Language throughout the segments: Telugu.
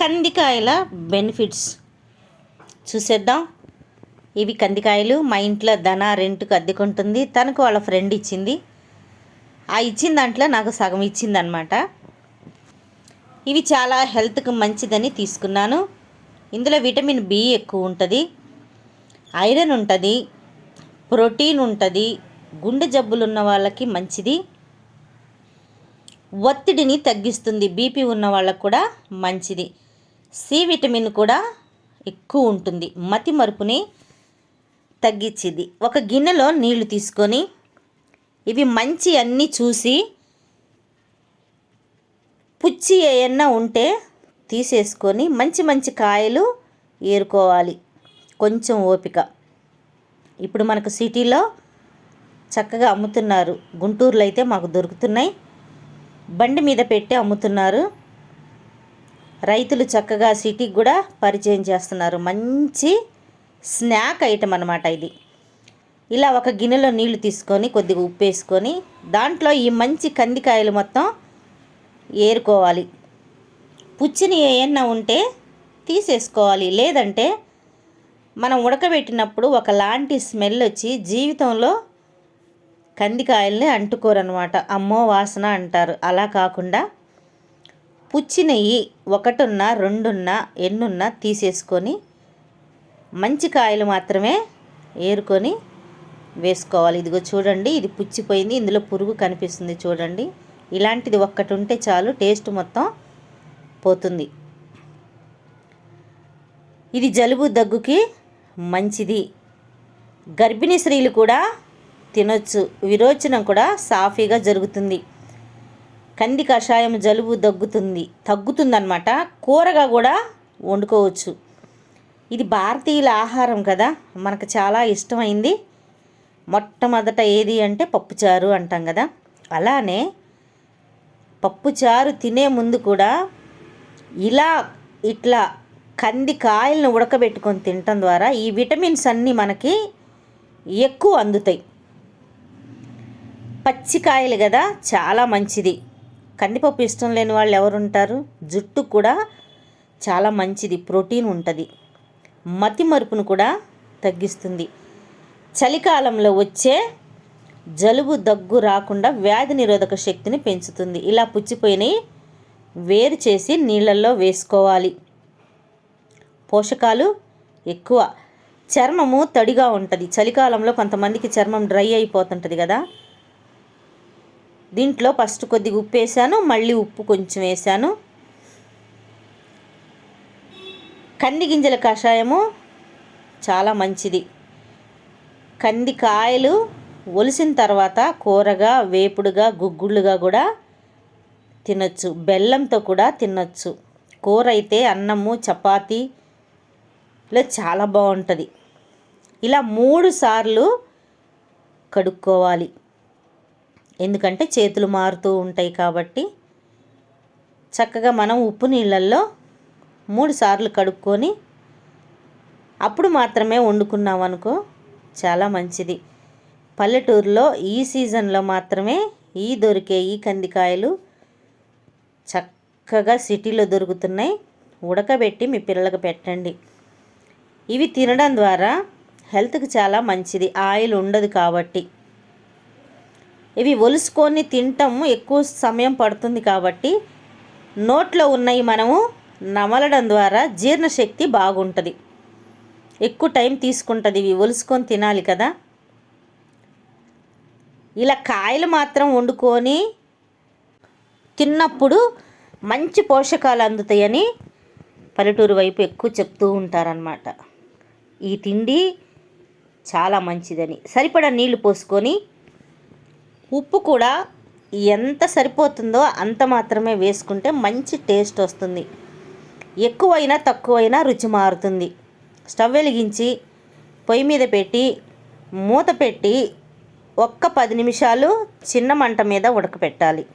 కందికాయల బెనిఫిట్స్ చూసేద్దాం. ఇవి కందికాయలు మా ఇంట్లో ధన రెంట్కి అద్దెకుంటుంది తనకు వాళ్ళ ఫ్రెండ్ ఇచ్చింది. ఆ ఇచ్చిన దాంట్లో నాకు సగం ఇచ్చిందనమాట ఇవి చాలా హెల్త్కి మంచిదని తీసుకున్నాను. ఇందులో విటమిన్ బి ఎక్కువ ఉంటుంది. ఐరన్ ఉంటుంది. ప్రోటీన్ ఉంటుంది. గుండె జబ్బులు ఉన్న వాళ్ళకి మంచిది. ఒత్తిడిని తగ్గిస్తుంది. బీపీ ఉన్న వాళ్ళకు కూడా మంచిది. సి విటమిన్ కూడా ఎక్కువ ఉంటుంది. మతి మరుపుని తగ్గించింది. ఒక గిన్నెలో నీళ్ళు తీసుకొని ఇవి మంచి అన్నీ చూసి పుచ్చి ఏమన్నా ఉంటే తీసేసుకొని మంచి మంచి కాయలు ఏరుకోవాలి. కొంచెం ఓపిక. ఇప్పుడు మనకు సిటీలో చక్కగా అమ్ముతున్నారు. గుంటూరులో అయితే మాకు దొరుకుతున్నాయి. బండి మీద పెట్టి అమ్ముతున్నారు. రైతులు చక్కగా సిటీకి కూడా పరిచయం చేస్తున్నారు. మంచి స్నాక్ ఐటమ్ అనమాట ఇది. ఇలా ఒక గిన్నెలో నీళ్ళు తీసుకొని కొద్దిగా ఉప్పు వేసుకొని దాంట్లో ఈ మంచి కందికాయలు మొత్తం ఏరుకోవాలి. పుచ్చిని ఏమన్నా ఉంటే తీసేసుకోవాలి. లేదంటే మనం ఉడకబెట్టినప్పుడు ఒకలాంటి స్మెల్ వచ్చి జీవితంలో కందికాయల్ని అంటుకోరనమాట అమ్మో వాసన అంటారు. అలా కాకుండా పుచ్చి నెయ్యి ఒకటున్నా రెండున్నా ఎన్నున్నా తీసేసుకొని మంచి కాయలు మాత్రమే ఏరుకొని వేసుకోవాలి. ఇదిగో చూడండి ఇది పుచ్చిపోయింది. ఇందులో పురుగు కనిపిస్తుంది చూడండి. ఇలాంటిది ఒక్కటి ఉంటే చాలు టేస్ట్ మొత్తం పోతుంది. ఇది జలుబు దగ్గుకి మంచిది. గర్భిణీ స్త్రీలు కూడా తినొచ్చు. విరోచనం కూడా సాఫీగా జరుగుతుంది. కంది కషాయం జలుబు దగ్గుతుంది తగ్గుతుందనమాట కూరగా కూడా వండుకోవచ్చు. ఇది భారతీయుల ఆహారం కదా మనకు చాలా ఇష్టమైంది. మొట్టమొదట ఏది అంటే పప్పుచారు అంటాం కదా. అలానే పప్పుచారు తినే ముందు కూడా ఇలా ఇట్లా కంది కాయలను ఉడకబెట్టుకొని తినటం ద్వారా ఈ విటమిన్స్ అన్నీ మనకి ఎక్కువ అందుతాయి. పచ్చికాయలు కదా చాలా మంచిది. కందిపప్పు ఇష్టం లేని వాళ్ళు ఎవరు ఉంటారు జుట్టు కూడా చాలా మంచిది ప్రోటీన్ ఉంటుంది. మతి మరుపును కూడా తగ్గిస్తుంది. చలికాలంలో వచ్చే జలుబు దగ్గు రాకుండా వ్యాధి నిరోధక శక్తిని పెంచుతుంది. ఇలా పుచ్చిపోయినవి వేరు చేసి నీళ్ళల్లో వేసుకోవాలి. పోషకాలు ఎక్కువ. చర్మము తడిగా ఉంటుంది. చలికాలంలో కొంతమందికి చర్మం డ్రై అయిపోతుంటుంది కదా. దీంట్లో ఫస్ట్ కొద్దిగా ఉప్పు వేసాను మళ్ళీ ఉప్పు కొంచెం వేసాను. కంది గింజల కషాయము చాలా మంచిది. కంది కాయలు ఒలిసిన తర్వాత కూరగా వేపుడుగా గుగ్గుళ్ళుగా కూడా తినచ్చు. బెల్లంతో కూడా తినచ్చు. కూర అయితే అన్నము చపాతీలో చాలా బాగుంటుంది. ఇలా మూడు సార్లు కడుక్కోవాలి. ఎందుకంటే చేతులు మారుతూ ఉంటాయి కాబట్టి చక్కగా మనం ఉప్పు నీళ్ళల్లో మూడు సార్లు కడుక్కొని అప్పుడు మాత్రమే వండుకున్నాం అనుకో చాలా మంచిది. పల్లెటూరులో ఈ సీజన్లో మాత్రమే ఈ దొరికే ఈ కందికాయలు చక్కగా సిటీలో దొరుకుతున్నాయి. ఉడకబెట్టి మీ పిల్లలకు పెట్టండి. ఇవి తినడం ద్వారా హెల్త్కి చాలా మంచిది. ఆయిల్ ఉండదు కాబట్టి. ఇవి ఒలుసుకొని తింటాము ఎక్కువ సమయం పడుతుంది కాబట్టి నోట్లో ఉన్నవి మనము నమలడం ద్వారా జీర్ణశక్తి బాగుంటుంది. ఎక్కువ టైం తీసుకుంటుంది ఇవి ఒలుసుకొని తినాలి కదా. ఇలా కాయలు మాత్రం వండుకొని తిన్నప్పుడు మంచి పోషకాలు అందుతాయని పల్లెటూరు వైపు ఎక్కువ చెప్తూ ఉంటారనమాట ఈ తిండి చాలా మంచిదని. సరిపడా నీళ్ళు పోసుకొని ఉప్పు కూడా ఎంత సరిపోతుందో అంత మాత్రమే వేసుకుంటే మంచి టేస్ట్ వస్తుంది. ఎక్కువైనా తక్కువైనా రుచి మారుతుంది. స్టవ్ వెలిగించి పొయ్యి మీద పెట్టి మూత పెట్టి ఒక్క పది నిమిషాలు చిన్న మంట మీద ఉడకపెట్టాలి.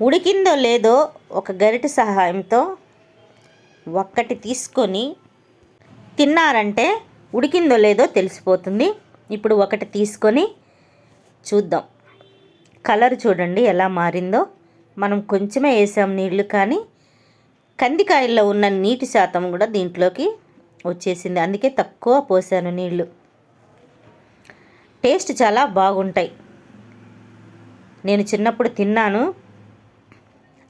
ఉడికిందో లేదో ఒక గరిటె సహాయంతో ఒక్కటి తీసుకొని తిన్నారంటే ఉడికిందో లేదో తెలిసిపోతుంది. ఇప్పుడు ఒకటి తీసుకొని చూద్దాం. కలర్ చూడండి ఎలా మారిందో. మనం కొంచెమే వేసాం నీళ్ళు కానీ కందికాయల్లో ఉన్న నీటి శాతం కూడా దీంట్లోకి వచ్చేసింది. అందుకే తక్కువ పోసాను నీళ్ళు టేస్ట్ చాలా బాగుంటాయి. నేను చిన్నప్పుడు తిన్నాను.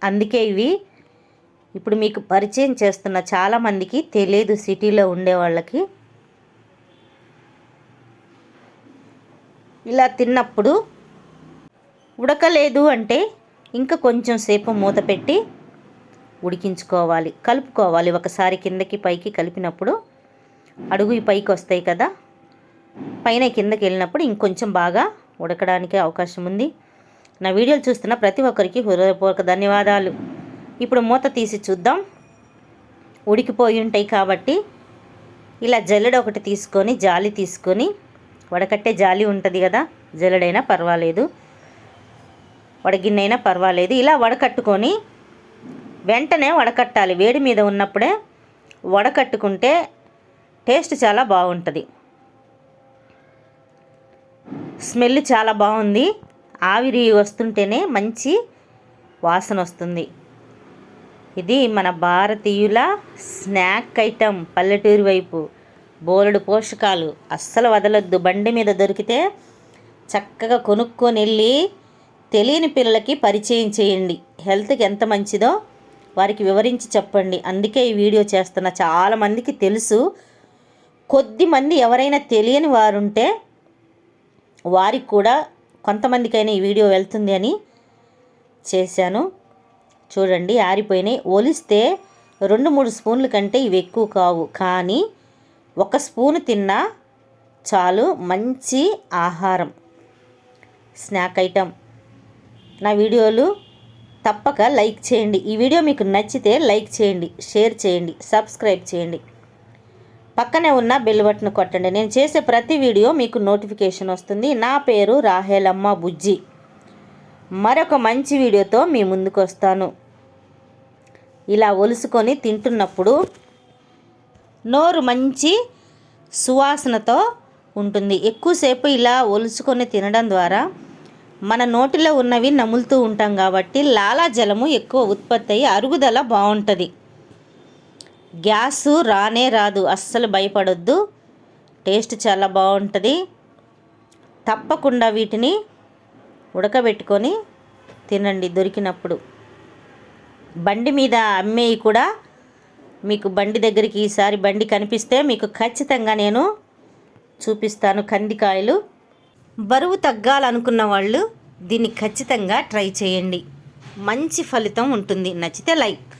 అందుకే ఇవి ఇప్పుడు మీకు పరిచయం చేస్తున్న చాలామందికి తెలియదు సిటీలో ఉండే వాళ్ళకి. ఇలా తిన్నప్పుడు ఉడకలేదు అంటే ఇంకా కొంచెం సేపు మూత పెట్టి ఉడికించుకోవాలి. కలుపుకోవాలి. ఒకసారి కిందకి పైకి కలిపినప్పుడు అడుగు పైకి వస్తాయి కదా. పైన కిందకి వెళ్ళినప్పుడు ఇంకొంచెం బాగా ఉడకడానికి అవకాశం ఉంది. నా వీడియోలు చూస్తున్న ప్రతి ఒక్కరికి హృదయపూర్వక ధన్యవాదాలు. ఇప్పుడు మూత తీసి చూద్దాం. ఉడికిపోయి ఉంటాయి కాబట్టి ఇలా జల్లెడ ఒకటి తీసుకొని జాలి తీసుకొని వడకట్టే జాలి ఉంటుంది కదా జల్లెడైనా పర్వాలేదు వడగిన్నైనా పర్వాలేదు. ఇలా వడకట్టుకొని వెంటనే వడకట్టాలి. వేడి మీద ఉన్నప్పుడే వడకట్టుకుంటే టేస్ట్ చాలా బాగుంటుంది. స్మెల్ చాలా బాగుంది. ఆవిరి వస్తుంటేనే మంచి వాసన వస్తుంది. ఇది మన భారతీయుల స్నాక్ ఐటమ్ పల్లెటూరు వైపు. బోలెడు పోషకాలు అస్సలు వదలొద్దు. బండి మీద దొరికితే చక్కగా కొనుక్కొని వెళ్ళి తెలియని పిల్లలకి పరిచయం చేయండి. హెల్త్కి ఎంత మంచిదో వారికి వివరించి చెప్పండి. అందుకే ఈ వీడియో చేస్తున్న. చాలామందికి తెలుసు. కొద్ది మంది ఎవరైనా తెలియని వారుంటే వారికి కూడా కొంతమందికైనా ఈ వీడియో వెళ్తుంది అని చేశాను. చూడండి ఆరిపోయినాయి. ఒలిస్తే రెండు మూడు స్పూన్ల కంటే ఇవి ఎక్కువ కావు. కానీ ఒక స్పూన్ తిన్నా చాలు మంచి ఆహారం. స్నాక్ ఐటమ్ నా వీడియోలు తప్పక లైక్ చేయండి. ఈ వీడియో మీకు నచ్చితే లైక్ చేయండి షేర్ చేయండి సబ్స్క్రైబ్ చేయండి. పక్కనే ఉన్న బెల్ బటన్ కొట్టండి. నేను చేసే ప్రతి వీడియో మీకు నోటిఫికేషన్ వస్తుంది. నా పేరు రాహేలమ్మ బుజ్జి. మరొక మంచి వీడియోతో మీ ముందుకు వస్తాను ఇలా ఒలుసుకొని తింటున్నప్పుడు నోరు మంచి సువాసనతో ఉంటుంది. ఎక్కువసేపు ఇలా ఒలుచుకొని తినడం ద్వారా మన నోటిలో ఉన్నవి నములుతూ ఉంటాం కాబట్టి లాలాజలము ఎక్కువ ఉత్పత్తి అయ్యి అరుగుదల బాగుంటుంది గ్యాసు రానే రాదు. అస్సలు భయపడొద్దు. టేస్ట్ చాలా బాగుంటుంది తప్పకుండా వీటిని ఉడకబెట్టుకొని తినండి దొరికినప్పుడు. బండి మీద అమ్మేవి కూడా మీకు బండి దగ్గరికి ఈసారి బండి కనిపిస్తే మీకు ఖచ్చితంగా నేను చూపిస్తాను కందికాయలు. బరువు తగ్గాలనుకున్న వాళ్ళు దీన్ని ఖచ్చితంగా ట్రై చేయండి. మంచి ఫలితం ఉంటుంది. నచ్చితే లైక్.